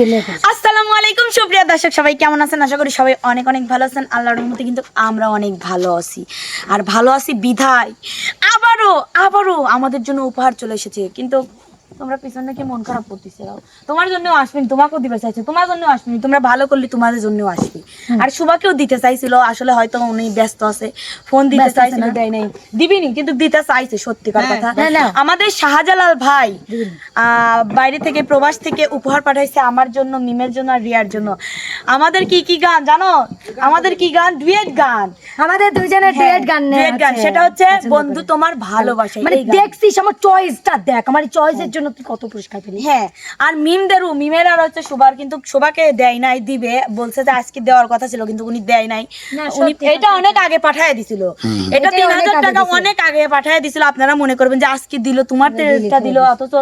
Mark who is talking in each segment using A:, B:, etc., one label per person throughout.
A: আসসালামু আলাইকুম, সুপ্রিয় দর্শক, সবাই কেমন আছেন? আশা করি সবাই অনেক অনেক ভালো আছেন। আল্লাহর রহমতে কিন্তু আমরা অনেক ভালো আছি। আর ভালো আছি বিধায়। আবারও আবারও আমাদের জন্য উপহার চলে এসেছে। কিন্তু তোমরা পিছনে কি মন খারাপ করতেছে। তোমার জন্যও আসবেন তোমাকেও দিতে চাইছে তোমার জন্য আসবেনি তোমরা ভালো করলে তোমাদের জন্যও আসবে। আর সুবাকেও দিতে চাইছিল আসলে হয়তো উনি ব্যস্ত আছে ফোন দিতে চাইছিল দেয় নাই। দিবিনি কিন্তু দিতে চাইছে সত্যিকার
B: হ্যাঁ,
A: কথা। আমাদের শাহজালাল ভাই বাইরে থেকে প্রবাস থেকে উপহার পাঠাইছে আমার জন্য মিমের জন্য আর রিয়ার জন্য। আমাদের কি কি গান জানো? আমাদের কি গান? ডুয়েট গান।
B: আমাদের দুইজনের ডুয়েট গান
A: হ্যাঁ, duet গান। সেটা হচ্ছে বন্ধু তোমার ভালোবাসা
B: মানে দেখছিস আমার চয়েসটা দেখ আমার চয়েসের জন্য তুই কত পুরস্কার পেলি
A: হ্যাঁ আর মিমদেরও মিমের আর হচ্ছে শোভার কিন্তু শোভাকে দেয় নাই দিবে বলছে যে আজকে দেওয়ার কথা ছিল কিন্তু উনি দেয় নাই। উনি এটা অনেক আগে পাঠায় দিছিল। এটা তিন হাজার টাকা অনেক আগে পাঠায় দিছিল। আপনারা মনে করবেন যে আজকে দিল তোমার দিল অথচ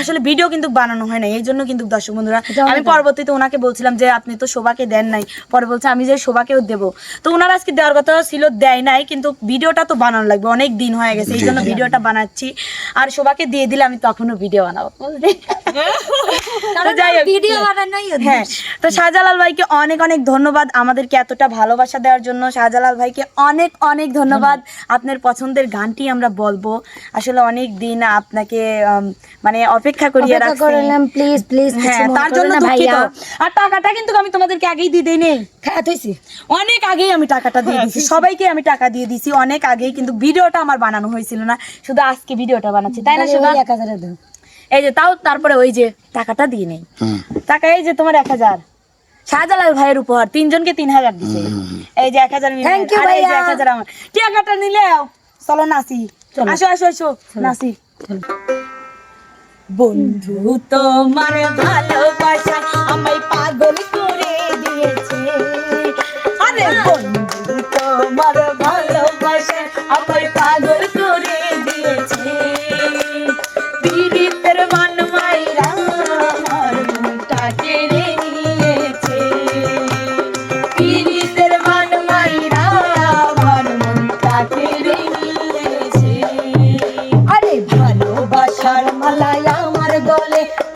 A: আসলে ভিডিও কিন্তু বানানো হয় না এই জন্য কিন্তু দর্শক বন্ধুরা আমি পরবর্তীতে ওনাকে বলছিলাম যে আপনি তো শোভাকে দেন নাই। পরে বলছে আমি যে শোভাকেও দেবো। তো ওনার আজকে দেওয়ার কথা ছিল দেয় নাই কিন্তু ভিডিওটা তো বানানো লাগবে। অনেক দিন হয়ে গেছে এই জন্য ভিডিওটা বানাচ্ছি। আর শোভাকে দিয়ে দিলে আমি তখনও ভিডিও বানাবো।
B: ভিডিও বানানোই
A: হ্যাঁ তো শাহজালাল ভাইকে অনেক অনেক ধন্যবাদ আমাদেরকে এতটা ভালোবাসা দেওয়ার জন্য। শাহজালাল ভাইকে অনেক অনেক ধন্যবাদ। আপনার পছন্দের গানটি আমরা বলব। আসলে অনেক দিন আপনাকে মানে অপেক্ষা করিয়ে
B: করলাম প্লিজ প্লিজ
A: হ্যাঁ তার জন্য দুঃখিত। আর টাকাটা কিন্তু আমি তোমাদেরকে আগেই দিয়ে দেই নেই। অনেক আগেই আমি টাকাটা দিয়ে দিয়েছি সবাইকে আমি টাকা দিয়ে দিয়েছি অনেক আগেই কিন্তু ভিডিওটা আমার বানানো হয়েছিল না। শুধু আজকে ভিডিওটা বানাচ্ছি তাই না শুধু
B: এক
A: এই যে তাও তারপরে ওই যে টাকাটা দিয়ে নেই। টাকা এই যে তোমার এক হাজার। শাহজালাল ভাইয়ের উপহার তিনজনকে তিন হাজার দিছে। এই যে এক হাজার। এক হাজার আমার। টাকাটা নিলে চলো
B: নাসি
A: আসো আসো আসো। নাসি বন্ধু তোমার ভালোবাসা আমায় পাগল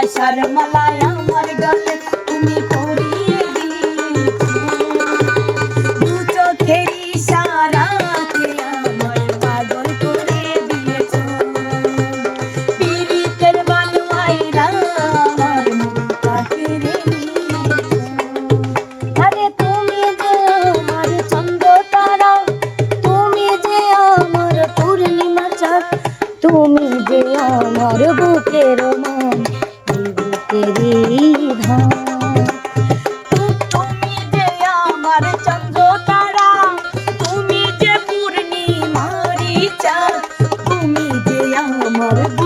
A: ভালোবাসার মালায় আমার গলে তুমি পুরিয়ে দু চোখের ইশারাতে আমায় পাগল করে দিয়েছ পীড়িতের বালুয়াইরা আমার মনটা কেড়ে আরে তুমি যে আমার চন্দ্র তারা তুমি যে আমার পূর্ণিমা চাঁদ তুমি যে আমার বুকের মন ধান তুমি যে আমার চন্দ্র তারা তুমি যে আমার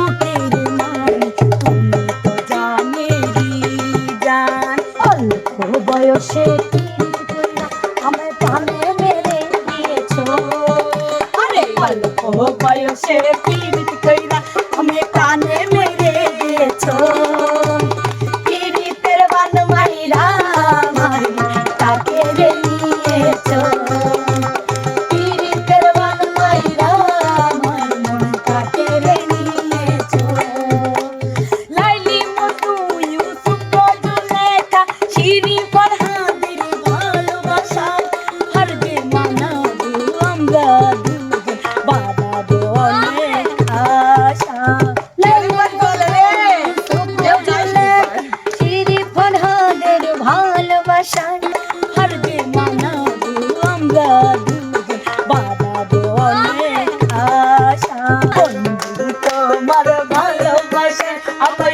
A: ভালোবাসার অপর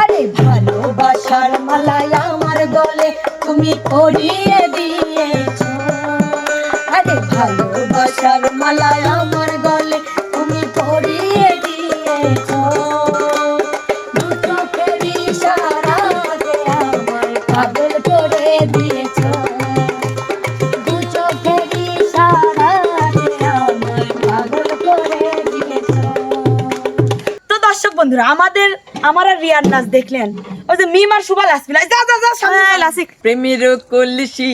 A: আরে
B: ভালোবাসার মালায় আমার গলে তুমি
A: পড়িয়ে বন্ধুরা আমাদের আমার আর রিয়ার নাচ দেখলেন। ওই যে মিম আর সুবা লাসপিলা যা যা যা সামনে লাসিক
C: প্রেমের কলসি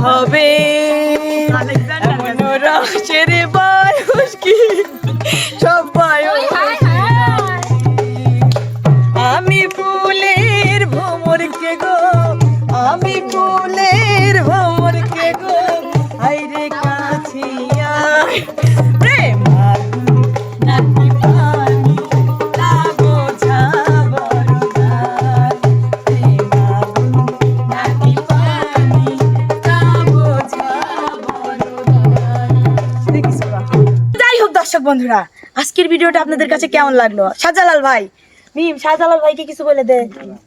C: হবে। রসের বয়স কি? সব
A: দর্শক বন্ধুরা আজকের ভিডিওটা আপনাদের কাছে কেমন লাগল? শাহজালাল ভাই মিম শাহজালাল ভাইকে কিছু বলে দে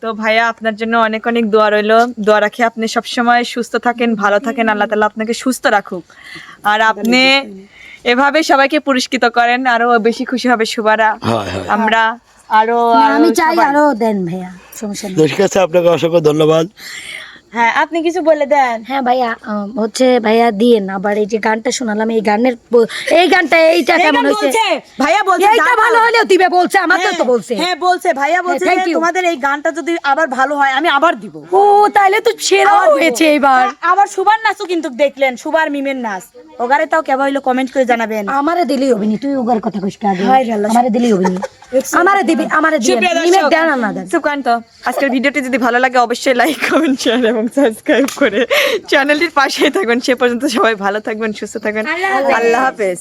C: তো ভাইয়া আপনার জন্য অনেক অনেক দোয়া রইল। দোয়া রাখি আপনি সবসময় সুস্থ থাকেন ভালো থাকেন আল্লাহ তালা আপনাকে সুস্থ রাখুক। আর আপনি এভাবে সবাইকে পুরস্কৃত করেন আরও বেশি খুশি হবে সুবারা। আমরা
B: আরও
C: আরও
B: আমি চাই আরও দেন ভাইয়া সমস্যা নেই।
D: ঠিক আছে আপনাকে অসংখ্য ধন্যবাদ।
A: হ্যাঁ আপনি কিছু বলে দেন।
B: হ্যাঁ ভাইয়া হচ্ছে ভাইয়া দিয়েন আবার এই যে গানটা শোনালাম এই গানের এই গানটা এইটা কেমন হয়েছে
A: ভাইয়া বলছে
B: এইটা ভালো হলেও দিবে বলছে আমাকে তো বলছে।
A: হ্যাঁ বলছে ভাইয়া বলছে
B: thank
A: যে
B: you.
A: তোমাদের এই গানটা যদি আবার ভালো হয় আমি আবার দিব।
B: ও তাহলে তো
A: আবার
B: হয়েছে এবার।
A: আবার সুবার নাচও কিন্তু দেখলেন সুবার মিমের নাচ। ওগারে তাও কেবা হইল কমেন্ট করে জানাবেন।
B: আমারে দিলেই হবিনি তুই উগার কথা কইস আগে?
A: হায়।
B: আমারে দিলেই হবিনি আমারে দিবি আমারে দিবি।
C: দর্শক,
B: দেন না দেন।
C: সুকান তো আজকের ভিডিওটি যদি ভালো লাগে অবশ্যই লাইক কমেন্ট শেয়ার এবং সাবস্ক্রাইব করে চ্যানেলটির পাশেই থাকবেন। সে পর্যন্ত সবাই ভালো থাকবেন সুস্থ থাকবেন। আল্লাহ হাফেজ।